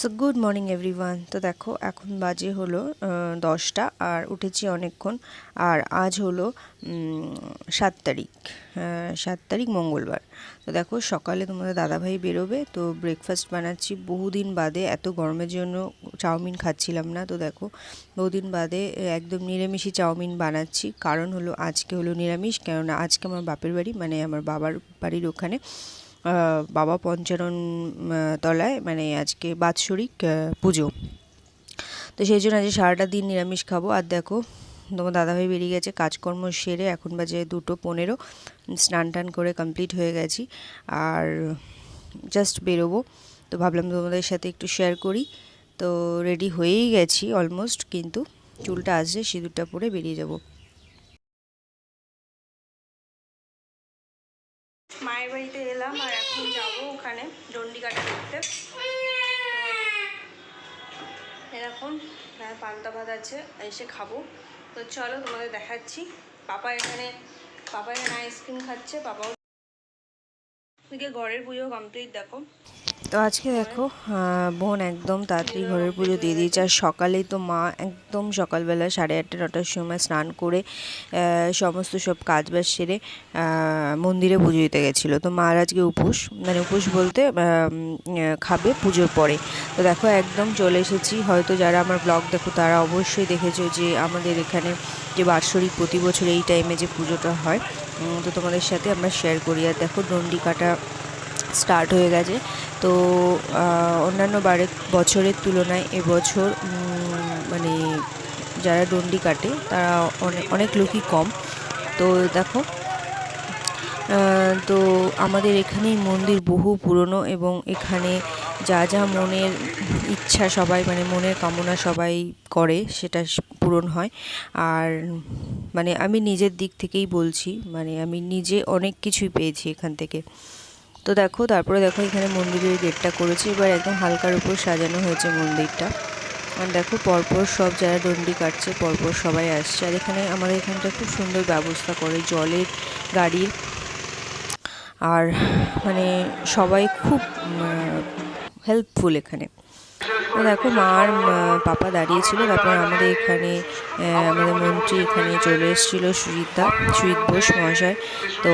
So good morning everyone তো দেখো, এখন বাজে হলো দশটা, আর উঠেছি অনেকক্ষণ, আর আজ হলো সাত তারিখ সাত তারিখ মঙ্গলবার। তো দেখো, সকালে তোমাদের দাদাভাই বেরোবে, তো ব্রেকফাস্ট বানাচ্ছি। বহুদিন বাদে এত গরমের জন্য চাউমিন খাচ্ছিলাম না, তো দেখো, বহুদিন বাদে একদম নিরামিষই চাউমিন বানাচ্ছি। কারণ হলো, আজকে হলো নিরামিষ, কেননা আজকে আমার বাপের বাড়ি মানে আমার বাবার বাড়ির ওখানে। বাবা আহ, তলায় মানে আজকে বাৎসরিক পুজো। তো সেই জন্য আজকে সারাটা দিন নিরামিষ খাব। আর দেখো তোমার দাদাভাই বেরিয়ে গেছে কাজকর্ম সেরে এখন বাজে দুটো পনেরো। স্নান টান করে কমপ্লিট হয়ে গেছি। আর জাস্ট বেরোবো। তো ভাবলাম তোমাদের সাথে একটু শেয়ার করি। তো রেডি হয়েই গেছি অলমোস্ট কিন্তু চুলটা আসছে সিঁদুরটা পরে বেরিয়ে যাব। মায়ের বাড়িতে এলাম আর এখন যাব ওখানে দণ্ডি কাটা দেখতে এরকম পান্তা ভাত আছে, এসে খাব। তো চলো তোমাদের দেখাচ্ছি। পাপা এখানে পাপা এখানে আইসক্রিম খাচ্ছে, পাপাও ঘরের পুজো কমপ্লিট দেখো। তো আজকে দেখো বোন একদম তাড়াতাড়ি ঘরের পুজো দিয়ে দিয়েছে। আর সকালেই তো মা একদম সকালবেলা সাড়ে আটটা, নটার সময় স্নান করে সমস্ত সব কাজ বাজ সেরে মন্দিরে পুজো দিতে গেছিল। তো মার আজকে উপোস মানে উপোস বলতে খাবে পুজোর পরে। তো দেখো, একদম চলে এসেছি। হয়তো যারা আমার ব্লগ দেখো, তারা অবশ্যই দেখেছ যে আমাদের এখানে যে বাৎসরিক প্রতি বছর এই টাইমে যে পুজোটা হয়। তো তোমাদের সাথে আমরা শেয়ার করি। আর দেখো দণ্ডি কাটা স্টার্ট হয়ে গেছে। তো অন্যান্য বারে, বছরের তুলনায় এবছর মানে যারা ডন্ডি কাটে, তারা অনেক অনেক লোকই কম। তো দেখো তো আমাদের এখানেই মন্দির বহু পুরনো এবং এখানে যা যা মনের ইচ্ছা সবাই মানে মনের কামনা সবাই করে, সেটা পূরণ হয়। আর মানে আমি নিজের দিক থেকেই বলছি মানে আমি নিজে অনেক কিছুই পেয়েছি এখান থেকে। তো দেখো, তারপরে দেখো এখানে মন্দিরের গেটটা করেছে। এবার একদম হালকার উপর সাজানো হয়েছে মন্দিরটা। আর দেখো, পরপর সব যারা ডন্ডি কাটছে, পরপর সবাই আসছে। আর এখানে আমাদের এখানটা খুব সুন্দর ব্যবস্থা করে, জলের গাড়ির। আর মানে সবাই খুব হেল্পফুল এখানে। দেখো, মা আর পাপা দাঁড়িয়েছিল। তারপর আমাদের এখানে আমাদের মন্ত্রী এখানে চলে এসেছিল সুজিত সুজিত বোস মহাশয়। তো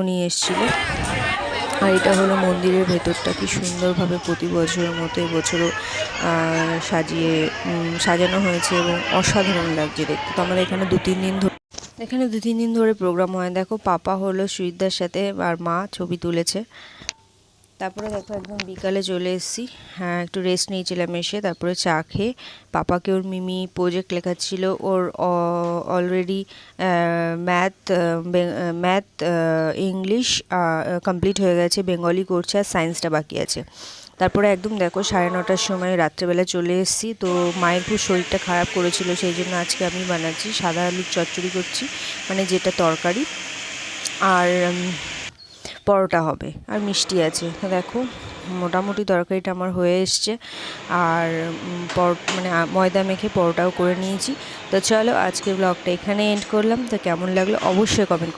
উনি এসেছিলেন। আর এটা হলো মন্দিরের ভেতরটা। কি সুন্দরভাবে প্রতি বছরের মতো এবছরও সাজিয়ে সাজানো হয়েছে এবং অসাধারণ লাগছে দেখতে। তো আমাদের এখানে দু, তিন দিন ধরে এখানে দু, তিন দিন ধরে প্রোগ্রাম হয়। দেখো, পাপা হলো সুইদার সাথে আর মা ছবি তুলেছে। তারপরে দেখো একদম বিকালে চলে এসেছি। হ্যাঁ একটু রেস্ট নিয়েছিলাম এসে, তারপরে চা খেয়ে পাপাকে ওর মিমি প্রজেক্ট লেখাচ্ছিল ওর already math math English complete হয়ে গেছে বেঙ্গলি করছে, আর সায়েন্সটা বাকি আছে। তারপরে একদম দেখো সাড়ে নটার সময় রাত্রেবেলা চলে এসেছি। তো মায়ের খুব শরীরটা খারাপ করেছিল, সেই জন্য আজকে আমি বানাচ্ছি, সাদা আলুর চচ্চড়ি করছি মানে যেটা তরকারি। আর পরোটা হবে আর মিষ্টি আছে। দেখো, মোটামুটি তরকারিটা আমার হয়ে এসছে। আর পর মানে ময়দা মেখে পরোটাও করে নিয়েছি। তো চলো আজকের ব্লগটা এখানে এন্ড করলাম। তো কেমন লাগল অবশ্যই কমেন্ট